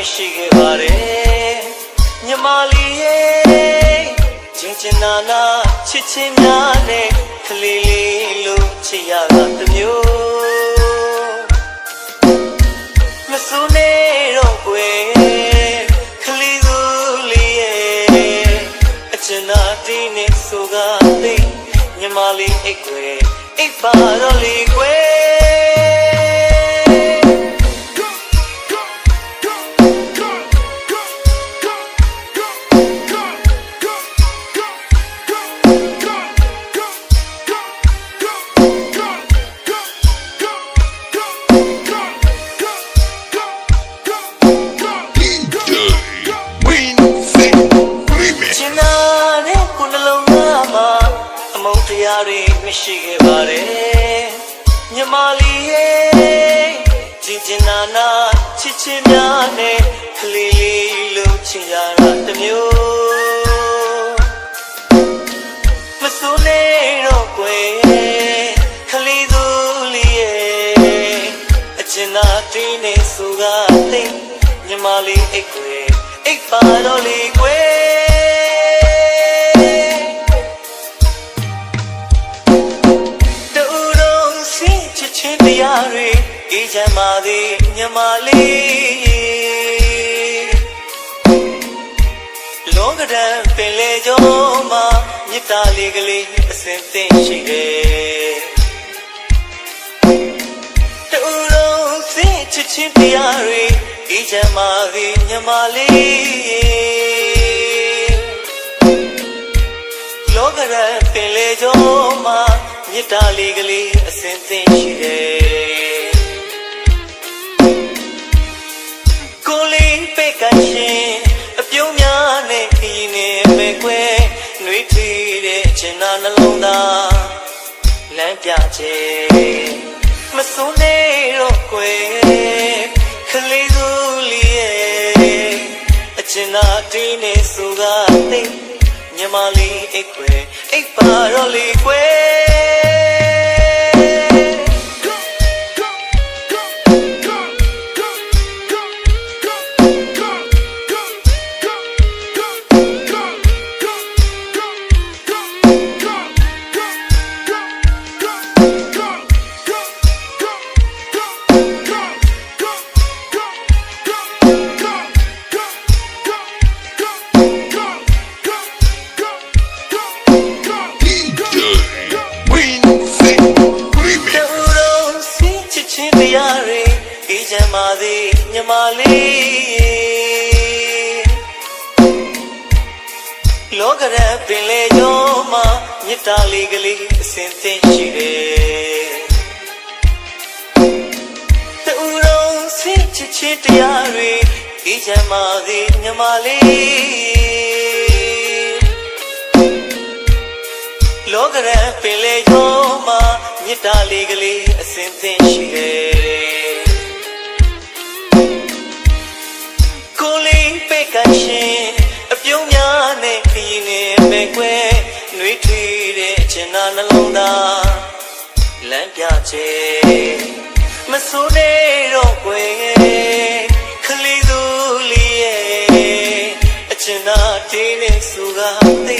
မရှိခဲ့ပါတယ်ညီမလေးရဲ့ချင်ချင်နာနာချစ်ချင်းများနဲ့ကလေးလေးလို့ချစ်ရတာတစ်မျိုးမစိုးနေတော့ကွယ်ကလေးသူလေးရဲ့အချင်နာတင်းနဲ့ဆိုကားသိညီမလေးအိတ်ကွယ်အိတ်ပါတော့လေကွယ် ရားတွေမရှိခဲ့ပါတယ်ညီမလေးရဲ့ချင်ချင်နာနာချစ်ချင်းများနဲ့ကလေးလေးလို့ချင်ရတာတစ်မျိုးမစိုးနေတော့ကွယ်ကလေးသူလေးရဲ့အချင်နာတင်းနေဆိုကားသိညီမလေးအိတ်ကွယ်အိတ်ပါတော့လေကွယ် ရားတွေအေးချမ်းပါသည်ညမလေးလောကဒံပင်လေကျော်မှာမြတ်တာလေးကလေးအစင်သိရှိတယ်တူတုံးစင်ချစ်ချင်းတရားတွေအေးချမ်းပါသည်ညမလေးလောကရန်ပင်လေကျော်မှာမြတ်တာလေးကလေးအစင်သင်ရှိတယ် ချင်နာနှလုံးသားလမ်းပြချေမစိုးနေတော့ကွယ်ခလေးသူလေးရဲ့အချင်နာတင်းနေဆိုကားသိမြမလေးအိတ်ွယ်အိတ်ပါတော့လေကွယ် မ်းပါသည်ညမလေးလောကရန်ပင်လေကျော်မှာမြတ်တာလေးကလေးအစင်သင်ရှိတယ်တူတုံးစင်ချစ်ချင်းတရားတွေအေးချမ်းပါသည်ညမလေးလောကရန်ပင်လေကျော်မှာမြတ်တာလေးကလေးအစင်သင်ရှိတယ် ကရှင်အပြုံးများနဲ့ခရီးနေပဲကွယ်နှွေးထွေးတဲ့ချင်နာနှလုံးသားလမ်းပြချေမစိုးနေတော့ကွယ်ခလေးသူလေးရဲ့အချင်နာတင်းနေဆိုကားသိ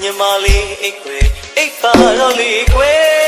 ညမလေးအိတ်ွယ်အိတ်ပါတော့လေကွယ်